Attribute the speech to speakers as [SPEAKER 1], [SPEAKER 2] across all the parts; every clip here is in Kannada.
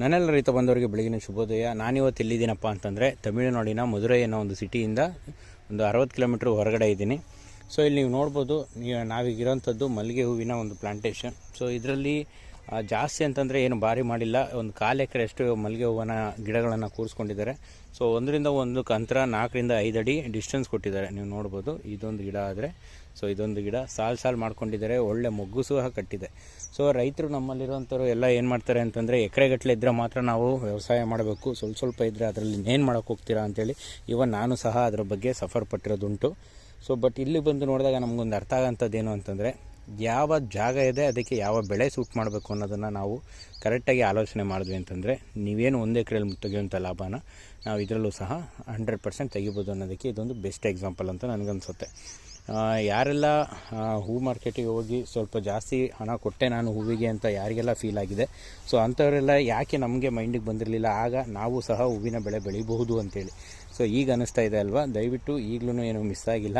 [SPEAKER 1] ನನ್ನೆಲ್ಲ ರೈತ ಬಂದವರಿಗೆ ಬೆಳಗಿನ ಶುಭೋದಯ. ನಾನಿವತ್ತು ಎಲ್ಲಿದ್ದೀನಪ್ಪ ಅಂತಂದರೆ ತಮಿಳುನಾಡಿನ ಮಧುರೈ ಅನ್ನೋ ಒಂದು ಸಿಟಿಯಿಂದ ಒಂದು ಅರವತ್ತು ಕಿಲೋಮೀಟ್ರ್ ಹೊರಗಡೆ ಇದ್ದೀನಿ. ಸೊ ಇಲ್ಲಿ ನೀವು ನೋಡ್ಬೋದು, ನೀವು ನಾವೀಗಿರೋಂಥದ್ದು ಮಲ್ಲಿಗೆ ಹೂವಿನ ಒಂದು ಪ್ಲಾಂಟೇಷನ್ ಸೊ ಇದರಲ್ಲಿ ಜಾಸ್ತಿ ಅಂತಂದರೆ ಏನು ಭಾರಿ ಮಾಡಿಲ್ಲ. ಒಂದು ಕಾಲು ಎಕರೆಯಷ್ಟು ಮಲ್ಲಿಗೆ ಹೂವನ, ಗಿಡಗಳನ್ನು ಕೂರಿಸ್ಕೊಂಡಿದ್ದಾರೆ. ಸೊ ಒಂದರಿಂದ ಒಂದು ಕಂತ್ರ, ನಾಲ್ಕರಿಂದ ಐದು ಅಡಿ ಡಿಸ್ಟೆನ್ಸ್ ಕೊಟ್ಟಿದ್ದಾರೆ. ನೀವು ನೋಡ್ಬೋದು, ಇದೊಂದು ಗಿಡ ಆದರೆ. ಸೊ ಇದೊಂದು ಗಿಡ ಸಾಲು ಸಾಲು ಮಾಡ್ಕೊಂಡಿದ್ದಾರೆ. ಒಳ್ಳೆ ಮೊಗ್ಗು ಸಹ ಕಟ್ಟಿದೆ. ಸೊ ರೈತರು ನಮ್ಮಲ್ಲಿರುವಂಥವ್ರು ಎಲ್ಲ ಏನು ಮಾಡ್ತಾರೆ ಅಂತಂದರೆ ಎಕರೆಗಟ್ಟಲೆ ಇದ್ದರೆ ಮಾತ್ರ ನಾವು ವ್ಯವಸಾಯ ಮಾಡಬೇಕು. ಸ್ವಲ್ಪ ಸ್ವಲ್ಪ ಇದ್ದರೆ ಅದರಲ್ಲಿ ಏನು ಮಾಡೋಕ್ಕೆ ಹೋಗ್ತೀರಾ ಅಂತೇಳಿ ಇವನ್ ನಾನು ಸಹ ಅದರ ಬಗ್ಗೆ ಸಫರ್ ಪಟ್ಟಿರೋದುಂಟು. ಸೊ ಬಟ್ ಇಲ್ಲಿ ಬಂದು ನೋಡಿದಾಗ ನಮಗೊಂದು ಅರ್ಥ ಆಗೋಂಥದ್ದು ಏನು ಅಂತಂದರೆ ಯಾವ ಜಾಗ ಇದೆ, ಅದಕ್ಕೆ ಯಾವ ಬೆಳೆ ಸೂಟ್ ಮಾಡಬೇಕು ಅನ್ನೋದನ್ನು ನಾವು ಕರೆಕ್ಟಾಗಿ ಆಲೋಚನೆ ಮಾಡಿದ್ವಿ ಅಂತಂದರೆ, ನೀವೇನು ಒಂದು ಎಕರೆಯಲ್ಲಿ ತೆಗೆಯುವಂಥ ಲಾಭನ ನಾವು ಇದರಲ್ಲೂ ಸಹ ಹಂಡ್ರೆಡ್ ಪರ್ಸೆಂಟ್ ತೆಗಿಬೋದು ಅನ್ನೋದಕ್ಕೆ ಇದೊಂದು ಬೆಸ್ಟ್ ಎಕ್ಸಾಂಪಲ್ ಅಂತ ನನಗನ್ಸುತ್ತೆ. ಯಾರೆಲ್ಲ ಹೂ ಮಾರ್ಕೆಟಿಗೆ ಹೋಗಿ ಸ್ವಲ್ಪ ಜಾಸ್ತಿ ಹಣ ಕೊಟ್ಟೆ ನಾನು ಹೂವಿಗೆ ಅಂತ ಯಾರಿಗೆಲ್ಲ ಫೀಲ್ ಆಗಿದೆ. ಸೊ ಅಂಥವರೆಲ್ಲ ಯಾಕೆ ನಮಗೆ ಮೈಂಡಿಗೆ ಬಂದಿರಲಿಲ್ಲ? ಆಗ ನಾವು ಸಹ ಹೂವಿನ ಬೆಳೆ ಬೆಳಿಬಹುದು ಅಂತೇಳಿ. ಸೊ ಈಗ ಅನ್ನಿಸ್ತಾ ಇದೆ ಅಲ್ವಾ? ದಯವಿಟ್ಟು ಈಗಲೂ ಏನು ಮಿಸ್ ಆಗಿಲ್ಲ.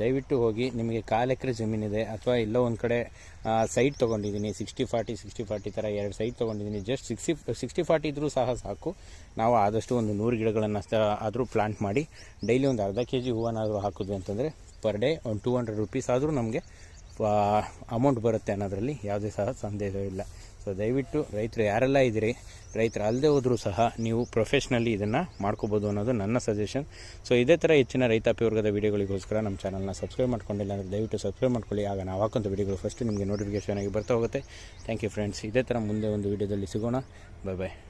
[SPEAKER 1] ದಯವಿಟ್ಟು ಹೋಗಿ ನಿಮಗೆ ಕಾಲು ಎಕರೆ ಜಮೀನಿದೆ ಅಥವಾ ಎಲ್ಲೋ ಒಂದು ಕಡೆ ಸೈಟ್ ತೊಗೊಂಡಿದ್ದೀನಿ. ಸಿಕ್ಸ್ಟಿ ಫಾರ್ಟಿ ಸಿಕ್ಸ್ಟಿ ಫಾರ್ಟಿ ಥರ ಎರಡು ಸೈಟ್ ತೊಗೊಂಡಿದ್ದೀನಿ. ಜಸ್ಟ್ ಸಿಕ್ಸ್ಟಿ ಸಿಕ್ಸ್ಟಿ ಫಾರ್ಟಿ ಇದ್ರೂ ಸಹ ಸಾಕು. ನಾವು ಆದಷ್ಟು ಒಂದು ನೂರು ಗಿಡಗಳನ್ನು ಆದರೂ ಪ್ಲಾಂಟ್ ಮಾಡಿ ಡೈಲಿ ಒಂದು ಅರ್ಧ ಕೆ ಜಿ ಹೂವನ್ನಾದರೂ ಹಾಕಿದ್ವಿ ಅಂತಂದರೆ ಪರ್ ಡೇ ಒಂದು ಟೂ ಹಂಡ್ರೆಡ್ ರುಪೀಸ್ ಆದರೂ ನಮಗೆ ಅಮೌಂಟ್ ಬರುತ್ತೆ ಅನ್ನೋದರಲ್ಲಿ ಯಾವುದೇ ಸಹ ಸಂದೇಹವಿಲ್ಲ ಸೊ ದಯವಿಟ್ಟು ರೈತರು ಯಾರೆಲ್ಲ ಇದ್ದೀರಿ, ರೈತರು ಅಲ್ಲದೆ ಹೋದರೂ ಸಹ ನೀವು ಪ್ರೊಫೆಷ್ನಲಿ ಇದನ್ನು ಮಾಡ್ಕೋಬೋದು ಅನ್ನೋದು ನನ್ನ ಸಜೆಷನ್ ಸೊ ಇದೇ ಥರ ಹೆಚ್ಚಿನ ರೈತಾಪಿ ವರ್ಗದ ವೀಡಿಯೋಗಳಿಗೋಸ್ಕರ ನಮ್ಮ ಚಾನಲ್ನ ಸಬ್ಸ್ಕ್ರೈಬ್ ಮಾಡ್ಕೊಂಡಿಲ್ಲ ಅಂದರೆ ದಯವಿಟ್ಟು ಸಬ್ಸ್ಕ್ರೈಬ್ ಮಾಡ್ಕೊಳ್ಳಿ. ಆಗ ನಾವು ಹಾಕೋಂಥ ವೀಡಿಯೋಗಳು ಫಸ್ಟ್ ನಿಮಗೆ ನೋಟಿಫಿಕೇಷನ್ ಆಗಿ ಬರ್ತಾ ಹೋಗುತ್ತೆ. ಥ್ಯಾಂಕ್ ಯು ಫ್ರೆಂಡ್ಸ್ ಇದೇ ಥರ ಮುಂದೆ ಒಂದು ವೀಡಿಯೋದಲ್ಲಿ ಸಿಗೋಣ. ಬಾಯ್ ಬಾಯ್